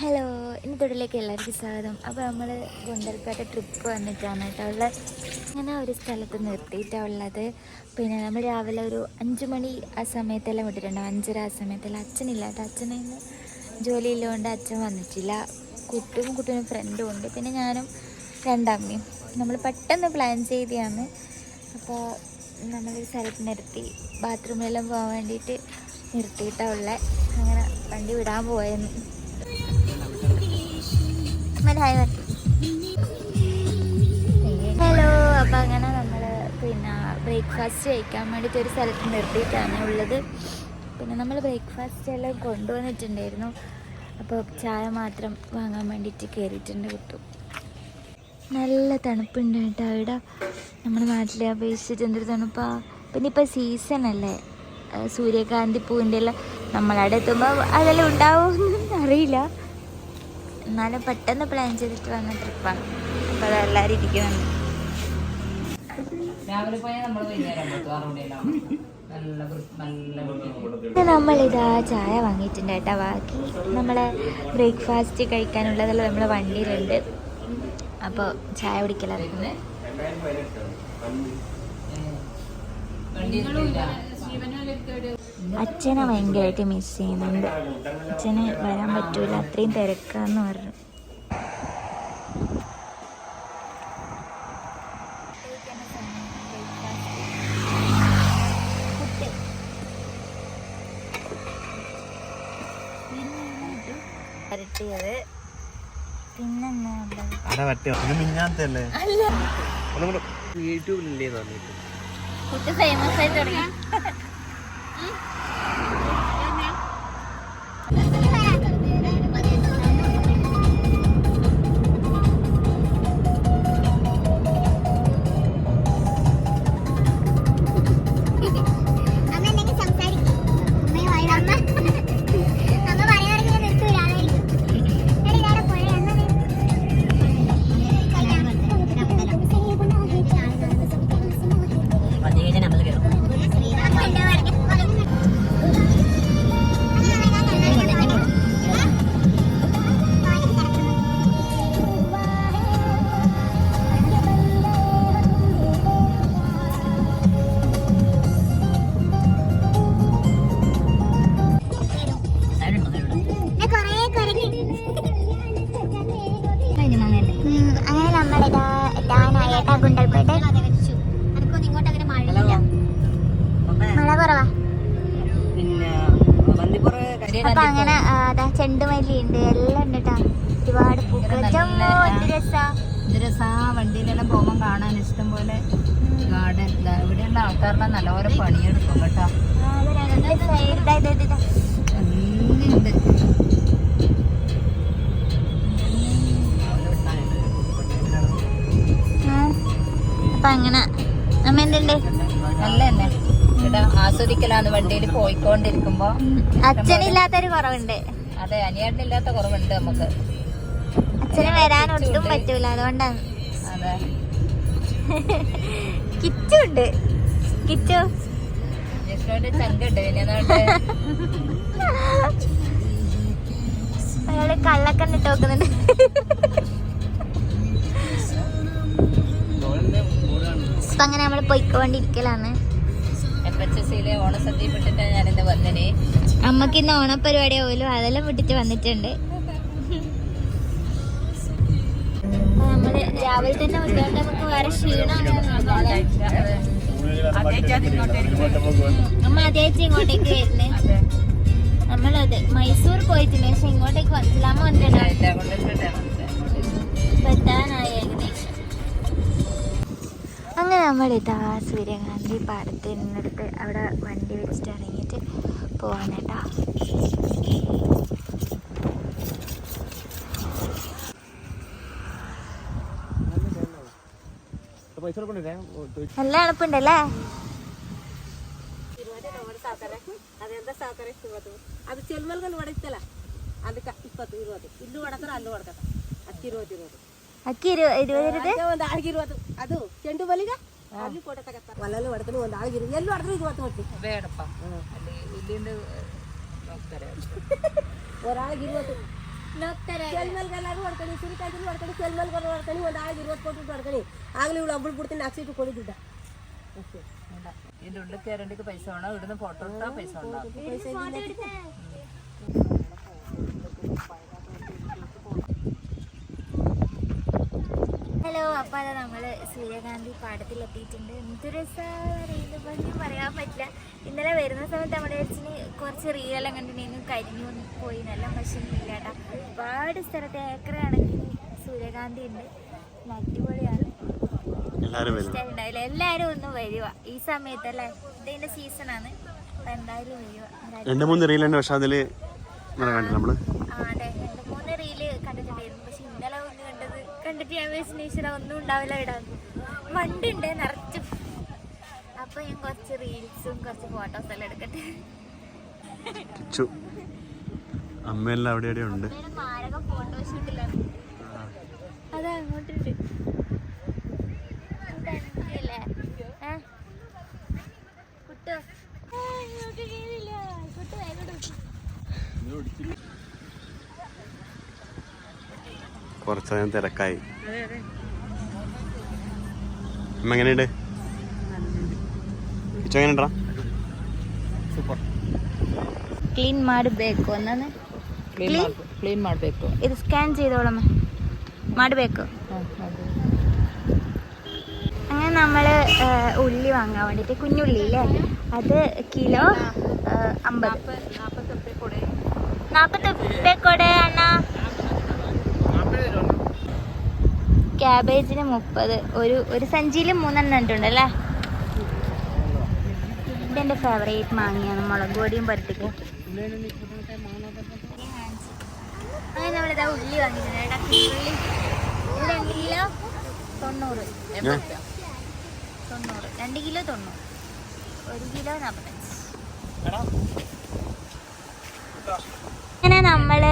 Hello ഇന്ന് തൊഴിലേക്ക് എല്ലാവർക്കും സ്വാഗതം. അപ്പോൾ നമ്മൾ ഗുണ്ടൽപേട്ട ട്രിപ്പ് വന്നിട്ടാണ് കേട്ടോ ഉള്ളത് അങ്ങനെ ഒരു സ്ഥലത്ത് നിർത്തിയിട്ടാണ് ഉള്ളത്. പിന്നെ നമ്മൾ രാവിലെ ഒരു അഞ്ച് മണി ആ സമയത്തെല്ലാം വിട്ടിട്ടുണ്ടാവും. അഞ്ചര ആ സമയത്തെല്ലാം അച്ഛനില്ല കേട്ടോ അച്ഛനെ ഇന്ന് അച്ഛൻ വന്നിട്ടില്ല. കുട്ടിയും കുട്ടിയും ഫ്രണ്ടും ഉണ്ട്. പിന്നെ ഞാനും രണ്ടമ്മയും നമ്മൾ പെട്ടെന്ന് പ്ലാൻ ചെയ്തതാണ്. അപ്പോൾ നമ്മളൊരു സ്ഥലത്ത് നിർത്തി. ബാത്റൂമിലെല്ലാം പോകാൻ വേണ്ടിയിട്ട് നിർത്തിയിട്ടാണ് ഉള്ളത് അങ്ങനെ വണ്ടി വിടാൻ പോയെന്ന്. ഹലോ അപ്പം അങ്ങനെ നമ്മൾ പിന്നെ ബ്രേക്ക്ഫാസ്റ്റ് കഴിക്കാൻ വേണ്ടിയിട്ട് ഒരു സ്ഥലത്ത് നിർത്തിയിട്ടാണ് ഉള്ളത്. പിന്നെ നമ്മൾ ബ്രേക്ക്ഫാസ്റ്റ് എല്ലാം കൊണ്ടുവന്നിട്ടുണ്ടായിരുന്നു. അപ്പോൾ ചായ മാത്രം വാങ്ങാൻ വേണ്ടിയിട്ട് കയറിയിട്ടുണ്ട് കിട്ടും നല്ല തണുപ്പുണ്ട് കേട്ടോ അവിടെ നമ്മുടെ നാട്ടിലെ അപേക്ഷിച്ചിട്ട് എന്തൊരു തണുപ്പാ. പിന്നെ ഇപ്പോൾ സീസൺ അല്ലേ? സൂര്യകാന്തി പൂവിന്റെ എല്ലാം നമ്മളവിടെ എത്തുമ്പോൾ അതെല്ലാം ഉണ്ടാവുമെന്ന് അറിയില്ല. എന്നാലും പെട്ടെന്ന് പ്ലാൻ ചെയ്തിട്ട് വന്ന ട്രിപ്പാണ് അപ്പോൾ അതെല്ലാവരും ഇരിക്കുന്നുണ്ട്. നമ്മളിതാ ചായ വാങ്ങിയിട്ടുണ്ട് കേട്ടോ. ബാക്കി നമ്മളെ ബ്രേക്ക്ഫാസ്റ്റ് കഴിക്കാനുള്ളതെല്ലാം നമ്മളെ വണ്ടിയിലുണ്ട്. അപ്പോൾ ചായ കുടിക്കലായിരുന്നു വണ്ടിയൊന്നുമില്ല. അച്ഛനെ ഭയങ്കരമായിട്ട് മിസ് ചെയ്യുന്നുണ്ട്. അച്ഛന് വരാൻ പറ്റൂല. അത്രയും തിരക്കാന്ന് പറഞ്ഞു. വരട്ടിയത്. പിന്നെന്താ? യൂട്യൂബിലില്ലേ ഫുഡ് ഫേമസ് ആയി തുടങ്ങി. അങ്ങനെ എല്ലാം ഉണ്ട് കേട്ടോ ഒരുപാട് പൂക്കൾ ജമ്മോ എന്ത് രസാ? ഇത് രസാ. വണ്ടിയിലെല്ലാം പോകുമ്പോൾ കാണാൻ ഇഷ്ടം പോലെ ഗാർഡൻ ഇവിടെയുള്ള ആൾക്കാരെല്ലാം നല്ലപോലെ പണിയെടുക്കും കേട്ടോ. ആ, അത് രണ്ട് side ഇതാ, ഇതാ, ഇതാ. എല്ലാം ആ. അപ്പൊ അങ്ങനെ. അമ്മ എന്തുണ്ട്? നല്ല തന്നെ. ഇവിടെ വണ്ടിയിൽ പോയിക്കൊണ്ടിരിക്കുമ്പോ. അച്ഛനില്ലാത്തൊരു കുറവുണ്ട്. അതെ അനിയേട്ടനില്ലാത്ത കുറവുണ്ട് നമുക്ക്. അച്ഛന് വരാൻ ഒട്ടും പറ്റൂല അതുകൊണ്ടാണ്. അതെ. കിച്ചു ഉണ്ട് കിച്ചു. ജസ്റ്റിനോട് ചങ്കുണ്ട് പിന്നെ അയാൾ കള്ളക്കണ്ണിട്ട് നോക്കുന്നുണ്ട് അപ്പൊ അങ്ങനെ നമ്മൾ പൊയ്ക്കൊണ്ടിരിക്കലാണ്. എഫ് എച്ച് എസ് സിയിലെ ഓണസദ്യ പെട്ടിട്ടാണ് ഞാനിന്ന് വന്നിന് അമ്മയ്ക്ക് ഇന്ന് ഓണപ്പരിപാടി പോലും അതെല്ലാം വിട്ടിട്ട് വന്നിട്ടുണ്ട്. നമ്മൾ രാവിലെ തന്നെ വന്നുകൊണ്ട് നമുക്ക് വേറെ ക്ഷീണമാണ് അമ്മ ആദ്യമായിട്ട് ഇങ്ങോട്ടേക്ക് വരുന്നേ. നമ്മളത് മൈസൂർ പോയിട്ടുണ്ട്. പക്ഷെ ഇങ്ങോട്ടേക്ക് വന്നില്ല അമ്മ വന്നിട്ടുണ്ടാവും ഇപ്പൊ എത്താനായി ഏകദേശം. അങ്ങനെ നമ്മളിതാ സൂര്യഗാന്ധി സൂര്യകാന്തി പാടത്തിനടുത്ത് അവിടെ വണ്ടി വെച്ചിട്ട് ഇറങ്ങിയിട്ട് പോവാനേട്ടാ പൈസ കൊടുക്കണ്ടേ നല്ല എളുപ്പുണ്ടല്ലേ ಅದು ಚೆಲ್ಮಲ್ಗಲ್ ಹೊಡಿತಲ್ಲ ಅದಕ್ಕೆ ಇಪ್ಪತ್ತು ಇರುವುದು ಇಲ್ಲೂ ಹೊಡತಾರ ಅಲ್ಲೂ ಹೊಡ್ತಾರ ಅಕ್ಕಿ ಇರೋದು ಇರೋದು ಅಕ್ಕಿ ಇರು ഇരുപത് ಅದೇ ಒಂದು ಆಳ್ಗಿರುವುದು ಅದು ಚೆಂಡು ಬಲಿಗ ಅಲ್ಲಿ ಫೋಟೋ ತಗತ್ತಾರ ಹೊಲಲ್ಲಿ ಹೊಡ್ತಾನೆ ಒಂದು ಆಳ್ಗಿರು ಎಲ್ಲಿ ಹೊಡೆದ್ರು ಇದು ಹೊತ್ತು ಹೊಟ್ಟಿ ಬೇಡಪ್ಪ ಅಲ್ಲಿ ಇಲ್ಲಿಂದ ಹೋಗ್ತಾರೆ ഒരാൾക്ക് ഇരുപത് ಚೆಲ್ಮಲ್ಗೆಲ್ಲಾರು ಹೊಡ್ಕೊಂಡು ಸುರಿಕಾಯ್ತು ಹೊಡ್ಕೊಂಡು ಚೆಲ್ಮಲ್ಗರು ಹೊಡ್ಕೊಂಡು ಒಂದು ಆಳಿಗೆ ಇರುವತ್ತು ಕೊಟ್ಟು ಹೊಡ್ಕೊಂಡು ಆಗಲಿ ಇವಳು ಒಬ್ಬಳು ಬಿಡ್ತೀನಿ ಅಕ್ಸಿಟ್ಟು ಕೊಡಿ ದುಡ್ಡ ಅಷ್ಟೇ ഇതിന്റെ ഉള്ളിൽ കയറേണ്ടിക്ക് പൈസ വേണം ഇവിടുന്ന് ഫോട്ടോ എടുത്താൽ പൈസ ഉണ്ടാവും ഹലോ അപ്പോൾ അത് നമ്മൾ സൂര്യകാന്തി പാടത്തിലെത്തിയിട്ടുണ്ട്. എന്ത് രസമെന്ന് പറയാൻ പറ്റില്ല. ഇന്നലെ വരുന്ന സമയത്ത് നമ്മുടെ അച്ഛന് കുറച്ച് റീലെല്ലാം കണ്ടിട്ടുണ്ടെങ്കിൽ കരിഞ്ഞു പോയി. നല്ല മഷീനില്ല കേട്ടോ. ഒരുപാട് സ്ഥലത്ത് ഏക്കറാണെങ്കിൽ സൂര്യകാന്തി ഉണ്ട്. അടിപൊളിയാണ്. ഇഷ്ടമുണ്ടായില്ല എല്ലാവരും ഒന്ന് വരുക. ഈ സമയത്തല്ലേ? ഇതിന്റെ സീസണാണ് അപ്പം എന്തായാലും വരുക. രണ്ട് മൂന്ന് റീലുണ്ട് പക്ഷേ അതിൽ അതെ. രണ്ട് മൂന്ന് റീൽ കണ്ടിട്ടുണ്ടായിരുന്നു. കണ്ടിട്ട് ഞാൻ വിചാരിച്ചു ഒന്നും ഉണ്ടാവില്ല ഇടാൻ വണ്ടുണ്ട് നിറച്ചും. അപ്പൊ ഞാൻ കുറച്ച് റീൽസും കുറച്ച് ഫോട്ടോസ് എല്ലാം എടുക്കട്ടെ. അമ്മയെല്ലാം അവിടെ ഉണ്ട്. അതെ മാരക ഫോട്ടോഷൂട്ടിലാണ് അതെ അങ്ങോട്ടുണ്ട് കുറച്ച് നേരം തിരക്കായി അമ്മ എങ്ങനെയുണ്ട് ഇച്ച എങ്ങനെയുണ്ടാ സൂപ്പർ ಕ್ಲೀನ್ ಮಾಡಬೇಕು ನಾನು ಕ್ಲೀನ್ ಕ್ಲೀನ್ ಮಾಡಬೇಕು ಇದು ಸ್ಕ್ಯಾನ್ ചെയ്തോളമ്മ ಮಾಡಬೇಕು അങ്ങനെ നമ്മൾ ഉള്ളി വാങ്ങാൻ വേണ്ടിയിട്ട് കുഞ്ഞുള്ളി ഇല്ലേ അത് കിലോ അമ്പത് നാൽപ്പത്തി റുപ്യ കൂടെ നാൽപ്പത്തി ഉപ്പേക്കോടെ അണ്ണ ക്യാബേജിന് മുപ്പത്. ഒരു ഒരു സഞ്ചിയിൽ മൂന്നെണ്ണം ഉണ്ടല്ലേ ഇതെന്റെ ഫേവറേറ്റ് മാങ്ങയാണ്. മുളക് പൊടിയും പരത്തിക്കും അങ്ങനെ നമ്മളിതാ ഉള്ളി വാങ്ങിയിട്ടുണ്ട് കേട്ടോ ഉള്ളി ഇത് രണ്ട് കിലോ തൊണ്ണൂറ്. തൊണ്ണൂറ്. രണ്ട് കിലോ തൊണ്ണൂറ്. ഒരു കിലോ നാൽപ്പത്തഞ്ച് ഇങ്ങനെ നമ്മൾ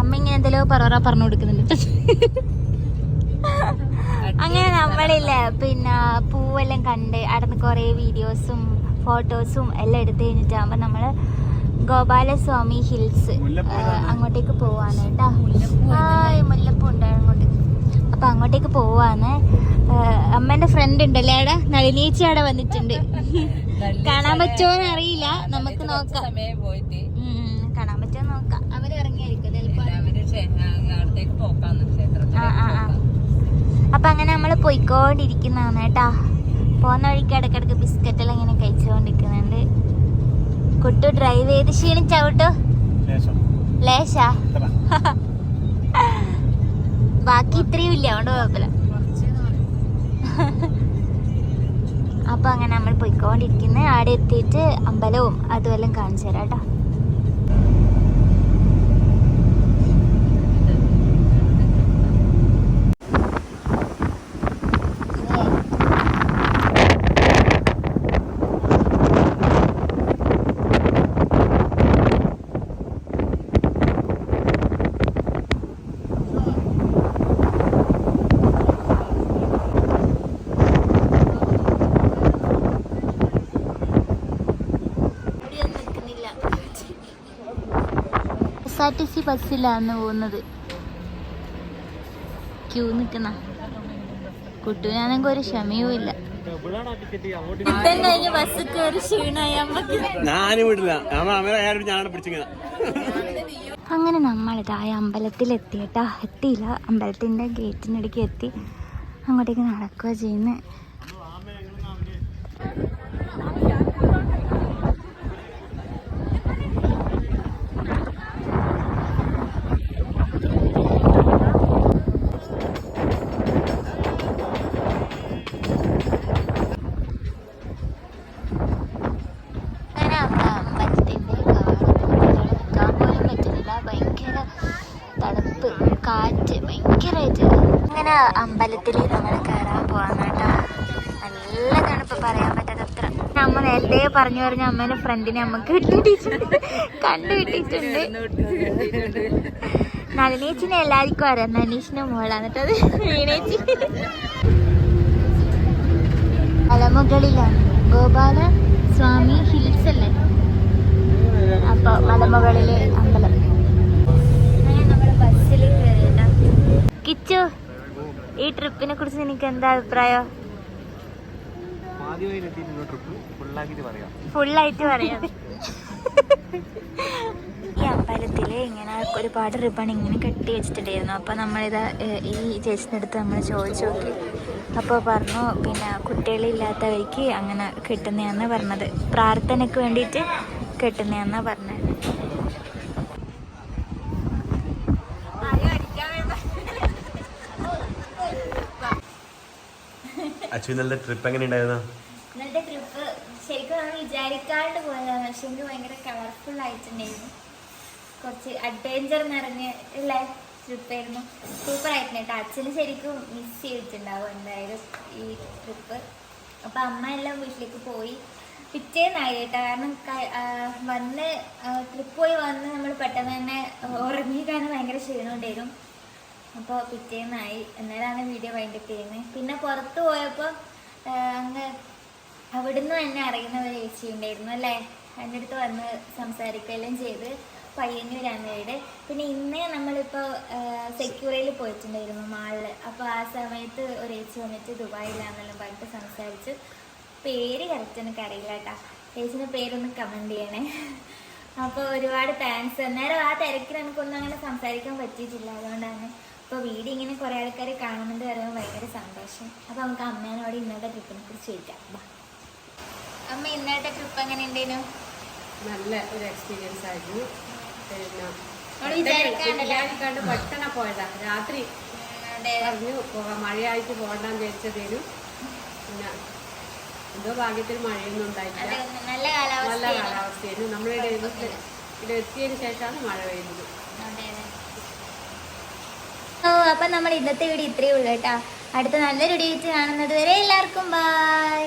അമ്മ ഇങ്ങനെ എന്തെല്ലോ പററ പറഞ്ഞു കൊടുക്കുന്നുണ്ട്. അങ്ങനെ നമ്മളില്ലേ പിന്നെ പൂവെല്ലാം കണ്ട് അവിടുന്ന് കുറേ വീഡിയോസും ഫോട്ടോസും എല്ലാം എടുത്തു കഴിഞ്ഞിട്ടാകുമ്പോൾ നമ്മൾ ഗോപാലസ്വാമി ഹിൽസ് അങ്ങോട്ടേക്ക് പോവാണ് കേട്ടോ. മുല്ലപ്പൂ ഉണ്ടായി അങ്ങോട്ട്. അപ്പൊ അങ്ങോട്ടേക്ക് പോവാണ്. അമ്മന്റെ ഫ്രണ്ട് ഉണ്ടല്ലേ അവിടെ? നളിനീച്ചി അവിടെ വന്നിട്ടുണ്ട്. കാണാൻ പറ്റുമോന്ന് അറിയില്ല. നമുക്ക് നോക്കാം. കാണാൻ പറ്റുമോ നോക്കാം. അവരിറങ്ങിയായിരിക്കും ചിലപ്പോ അവർ ക്ഷേ- ആ, അടുത്തേക്ക് പോക്കാന്ന് ക്ഷേത്രത്തിൽ ആ ആ ആ. അപ്പൊ അങ്ങനെ നമ്മൾ പോയിക്കൊണ്ടിരിക്കുന്നതാണ് കേട്ടോ. പോകുന്ന വഴിക്ക് ഇടയ്ക്കിടയ്ക്ക് ബിസ്ക്കറ്റെല്ലാം ഇങ്ങനെ കഴിച്ചുകൊണ്ടിരിക്കുന്നുണ്ട്. കുട്ടു ഡ്രൈവ് ചെയ്ത് ക്ഷീണിച്ചാവട്ടോ ലേശാ. ബാക്കി ഇത്രയും ഇല്ല അതുകൊണ്ട് കുഴപ്പമില്ല. അപ്പം അങ്ങനെ നമ്മൾ പോയിക്കൊണ്ടിരിക്കുന്നത് അവിടെ എത്തിയിട്ട് അമ്പലവും അതുമെല്ലാം കാണിച്ചു തരാം കേട്ടോ. എസ് ആർ ടി സി ബസ്സിലാണ് പോകുന്നത്. ക്യൂ നിൽക്കുന്ന. കുട്ടുവിനാണെങ്കിൽ ഒരു ക്ഷമയും ഇല്ല. യുദ്ധം കഴിഞ്ഞ് ബസ് കയറി ക്ഷീണായി അമ്മയ്ക്ക്. ഞാനും വിടില്ല. അവരെ ഞാൻ പിടിച്ചിങ്ങനെ. അങ്ങനെ നമ്മളിതായ അമ്പലത്തിൽ എത്തിയിട്ടാ എത്തിയില്ല. അമ്പലത്തിന്റെ ഗേറ്റിനടുക്ക് എത്തി. അങ്ങോട്ടേക്ക് നടക്കുക ചെയ്യുന്നത് അങ്ങനെ അമ്മ അമ്പലത്തിന്റെ നിൽക്കാൻ പോലും പറ്റുന്നില്ല ഭയങ്കര തണുപ്പ് കാറ്റ് ഭയങ്കരമായിട്ട് അങ്ങനെ അമ്പലത്തിൽ നമ്മൾ കയറാൻ പോവാന്ന് കേട്ടോ നല്ല തണുപ്പ് പറയാൻ പറ്റാത്തത്ര. അമ്മ നേരത്തെ പറഞ്ഞു പറഞ്ഞ അമ്മേനെ ഫ്രണ്ടിനെ അമ്മയ്ക്ക് കിട്ടിയിട്ടുണ്ട് കണ്ടു നളിനേച്ചിനെ എല്ലാവർക്കും അറിയാം. നനീഷിന്റെ മോളാണ് കേട്ടോ അത് വീണേച്ചി. മലമുകളിലാണ്. ഗോപാല സ്വാമി ഹിൽസ് അല്ലേ? അപ്പൊ മലമുകളിലെ അമ്പലം. കിച്ചു ഈ ട്രിപ്പിനെ കുറിച്ച് നിനക്ക് എന്താ അഭിപ്രായം? പറയാം. ഫുള്ളായിട്ട് പറയാം. ഈ അമ്പലത്തിൽ ഇങ്ങനെ ഒരുപാട് റിബൺ ഇങ്ങനെ കെട്ടി വെച്ചിട്ടുണ്ടായിരുന്നു. അപ്പോൾ നമ്മളിത് ഈ ചേച്ചിന്റെ അടുത്ത് നമ്മൾ ചോദിച്ചു നോക്കി. അപ്പോൾ പറഞ്ഞു പിന്നെ കുട്ടികളില്ലാത്തവർക്ക് അങ്ങനെ കിട്ടുന്നതെന്ന് പറഞ്ഞത്. പ്രാർത്ഥനയ്ക്ക് വേണ്ടിയിട്ട് കിട്ടുന്നതെന്നാണ് പറഞ്ഞത്. അശ്വിനന്റെ ട്രിപ്പ് എങ്ങനെ ഉണ്ടായിരുന്നു ഇന്നത്തെ ട്രിപ്പ് ശരിക്കും നമ്മൾ വിചാരിക്കാണ്ട് പോയതാണ്. പക്ഷെ എനിക്ക് ഭയങ്കര കളർഫുൾ ആയിട്ടുണ്ടായിരുന്നു. കുറച്ച് അഡ്വഞ്ചർ നിറഞ്ഞ ഉള്ള ട്രിപ്പായിരുന്നു സൂപ്പർ ആയിരുന്നു കേട്ടോ. അച്ഛന് ശരിക്കും മിസ് ചെയ്തിട്ടുണ്ടാവും എന്തായാലും ഈ ട്രിപ്പ് അപ്പം അമ്മ എല്ലാം വീട്ടിലേക്ക് പോയി. പിറ്റേന്നായി കേട്ടോ. കാരണം വന്ന് ട്രിപ്പ് പോയി വന്ന് നമ്മൾ പെട്ടെന്ന് തന്നെ ഉറങ്ങി ഭയങ്കര ക്ഷീണമുണ്ടായിരുന്നു. അപ്പോൾ പിറ്റേന്നായി. എന്നാലാണ് വീഡിയോ വൈൻഡപ്പ് ചെയ്യുന്നത് പിന്നെ പുറത്ത് പോയപ്പോൾ അങ്ങ് അവിടുന്ന് തന്നെ അറിയുന്ന ഒരു ചേച്ചി ഉണ്ടായിരുന്നു അല്ലേ? എന്റെ അടുത്ത് വന്ന് സംസാരിക്കുകയെല്ലാം ചെയ്ത് പയ്യന്നൂർ അമ്മയുടെ പിന്നെ ഇന്ന് നമ്മളിപ്പോൾ സെക്യൂറയിൽ പോയിട്ടുണ്ടായിരുന്നു മാളിൽ അപ്പോൾ ആ സമയത്ത് ഒരു ചേച്ചി വന്നിട്ട് ദുബായിലാണെന്നെല്ലാം പറഞ്ഞിട്ട് സംസാരിച്ച് പേര് കറക്റ്റ് എനിക്ക് അറിയില്ല കേട്ടോ. ചേച്ചിന്റെ പേരൊന്ന് കമന്റ് ചെയ്യണേ. അപ്പോൾ ഒരുപാട് താങ്ക്സ് അന്നേരം ആ തിരക്കിൽ എനിക്കൊന്നും അങ്ങനെ സംസാരിക്കാൻ പറ്റിയിട്ടില്ല. അതുകൊണ്ടാണ് അപ്പോൾ വീഡിയോ ഇങ്ങനെ കുറേ ആൾക്കാർ കാണുന്നുണ്ട് പറയുമ്പോൾ ഭയങ്കര സന്തോഷം. അപ്പോൾ നമുക്ക് അമ്മേനോട് ഇന്നത്തെ ട്രിപ്പിനെ കുറിച്ച് ചോദിക്കാം. അമ്മ ഇന്നത്തെ ട്രിപ്പ് എങ്ങനെ ഉണ്ടേനു നല്ല ഒരു എക്സ്പീരിയൻസ് ആയിരുന്നു. വിചാരിക്കാണ്ട് പെട്ടെന്ന് പോയതാ. രാത്രി പറഞ്ഞു മഴയായിട്ട് പോകണ്ടെന്ന് വിചാരിച്ചതേനു. പിന്നെ എന്തോ ഭാഗ്യത്തിൽ മഴയൊന്നും ഉണ്ടായിട്ടില്ല. നല്ല കാലാവസ്ഥയായിരുന്നു. നമ്മളിവിടെ ഇവിടെ എത്തിയതിനു ശേഷമാണ് മഴ അതെ. ഓ അപ്പം നമ്മൾ ഇന്നത്തെ വീഡിയോ ഇത്രയേ ഉള്ളൂ കേട്ടോ. അടുത്ത നല്ലൊരു വീഡിയോ കാണുന്നത് വരെ എല്ലാവർക്കും ബൈ